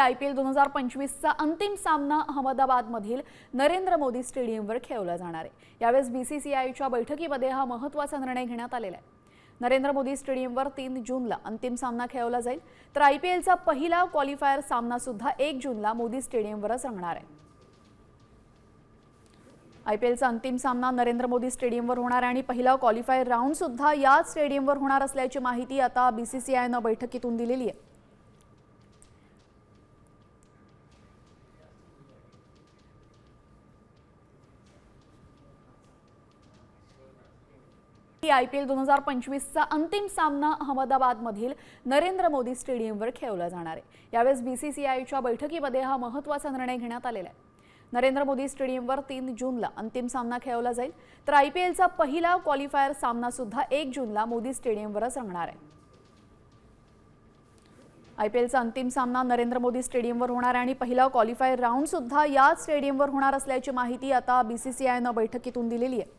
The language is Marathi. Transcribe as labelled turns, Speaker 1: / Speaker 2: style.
Speaker 1: आय पी एल दोन हजार पंचवीसचा अंतिम सामना अहमदाबादमधील नरेंद्र मोदी स्टेडियमवर खेळवला जाणार आहे. यावेळेस बी सी सी आयच्या बैठकीमध्ये हा महत्त्वाचा निर्णय घेण्यात आलेला आहे. नरेंद्र मोदी स्टेडियमवर तीन जूनला अंतिम सामना खेळवला जाईल. तर आय पी एलचा पहिला क्वालिफायर सामना सुद्धा एक जूनला मोदी स्टेडियमवरच रंगणार आहे. आय पी एलचा अंतिम सामना नरेंद्र मोदी स्टेडियमवर होणार आहे आणि पहिला क्वालिफायर राऊंड सुद्धा याच स्टेडियमवर होणार असल्याची माहिती आता बी सी सी आयनं बैठकीतून दिलेली आहे. आय पी एल दोन हजार पंचवीसचा अंतिम सामना अहमदाबादमधील नरेंद्र मोदी स्टेडियमवर खेळवला जाणार आहे. यावेळेस बी सी सी आयच्या बैठकीमध्ये हा महत्त्वाचा निर्णय घेण्यात आलेला आहे. नरेंद्र मोदी स्टेडियमवर तीन जूनला अंतिम सामना खेळवला जाईल. तर आय पी एलचा पहिला क्वालिफायर सामना सुद्धा एक जूनला मोदी स्टेडियमवरच रंगणार आहे. आय पी एलचा अंतिम सामना नरेंद्र मोदी स्टेडियमवर होणार आहे आणि पहिला क्वालिफायर राऊंड सुद्धा याच स्टेडियमवर होणार असल्याची माहिती आता बी सी सी आयनं बैठकीतून दिलेली आहे.